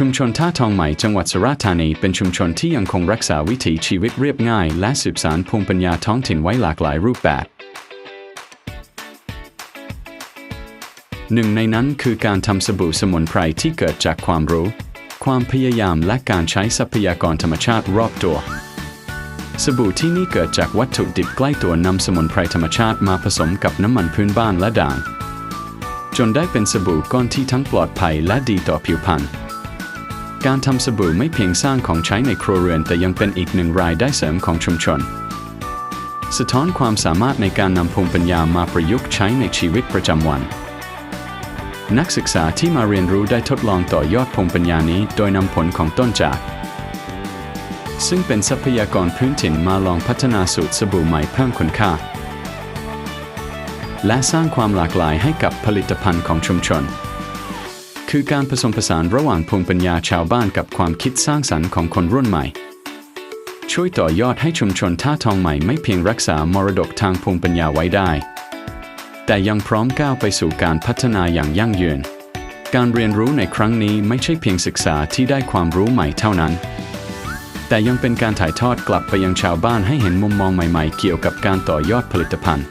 ชุมชนท่าทองใหม่จังหวัดสุราษฎร์ธานีเป็นชุมชนที่ยังคงรักษาวิถีชีวิตเรียบง่าย และสืบสานภูมิปัญญาท้องถิ่นไว้หลากหลายรูปแบบ หนึ่งในนั้นคือการทำสบู่สมุนไพรที่เกิดจากความรู้ ความพยายามและการใช้ทรัพยากรธรรมชาติรอบตัว สบู่ที่นี่เกิดจากวัตถุดิบใกล้ตัวนำสมุนไพรธรรมชาติมาผสมกับน้ำมันพื้นบ้านและด่างจนได้เป็นสบู่ก้อนที่ทั้งปลอดภัยและดีต่อผิวพรรณ การทำสบู่ไม่เพียงสร้างของใช้ในครัวเรือน แต่ยังเป็นอีกหนึ่งรายได้เสริมของชุมชน สะท้อนความสามารถในการนำภูมิปัญญามาประยุกต์ใช้ในชีวิตประจำวัน นักศึกษาที่มาเรียนรู้ได้ทดลองต่อยอดภูมิปัญญานี้ โดยนำผลของต้นจาก ซึ่งเป็นทรัพยากรพื้นถิ่นมาลองพัฒนาสูตรสบู่ใหม่เพิ่มคุณค่า และสร้างความหลากหลายให้กับผลิตภัณฑ์ของชุมชน คือการผสมผสานระหว่างภูมิปัญญาชาวบ้านกับความคิดสร้างสรรค์ของคนรุ่นใหม่ ช่วยต่อยอดให้ชุมชนท่าทองใหม่ไม่เพียงรักษามรดกทางภูมิปัญญาไว้ได้ แต่ยังพร้อมก้าวไปสู่การพัฒนาอย่างยั่งยืน การเรียนรู้ในครั้งนี้ไม่ใช่เพียงศึกษาที่ได้ความรู้ใหม่เท่านั้น แต่ยังเป็นการถ่ายทอดกลับไปยังชาวบ้านให้เห็นมุมมองใหม่ ๆ เกี่ยวกับการต่อยอดผลิตภัณฑ์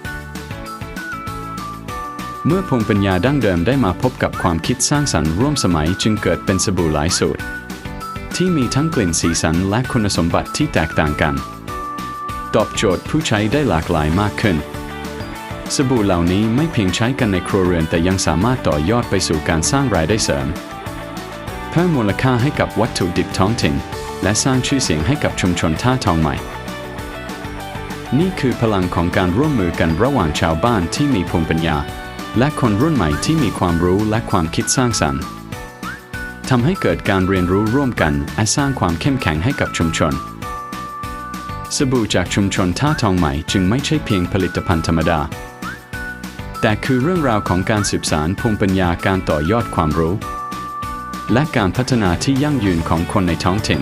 เมื่อภูมิปัญญาดั้งเดิมได้มาพบกับความคิดสร้างสรรค์ร่วมสมัยจึงเกิดเป็นสบู่หลายสูตร ที่มีทั้งกลิ่นสีสันและคุณสมบัติที่แตกต่างกัน ตอบโจทย์ผู้ใช้ได้หลากหลายมากขึ้น สบู่เหล่านี้ไม่เพียงใช้กันในครัวเรือนแต่ยังสามารถต่อยอดไปสู่การสร้างรายได้เสริม เพิ่มมูลค่าให้กับวัตถุดิบท้องถิ่น และสร้างชื่อเสียงให้กับชุมชนท่าทองใหม่นี่คือพลังของการร่วมมือกันระหว่างชาวบ้านที่มีภูมิปัญญา และคนรุ่นใหม่ที่มีความรู้และความคิดสร้างสรรค์ทำให้เกิดการเรียนรู้ร่วมกันและสร้างความเข้มแข็งให้กับชุมชน สบู่จากชุมชนท่าทองใหม่จึงไม่ใช่เพียงผลิตภัณฑ์ธรรมดา แต่คือเรื่องราวของการสืบสารภูมิปัญญาการต่อยอดความรู้ และการพัฒนาที่ยั่งยืนของคนในท้องถิ่น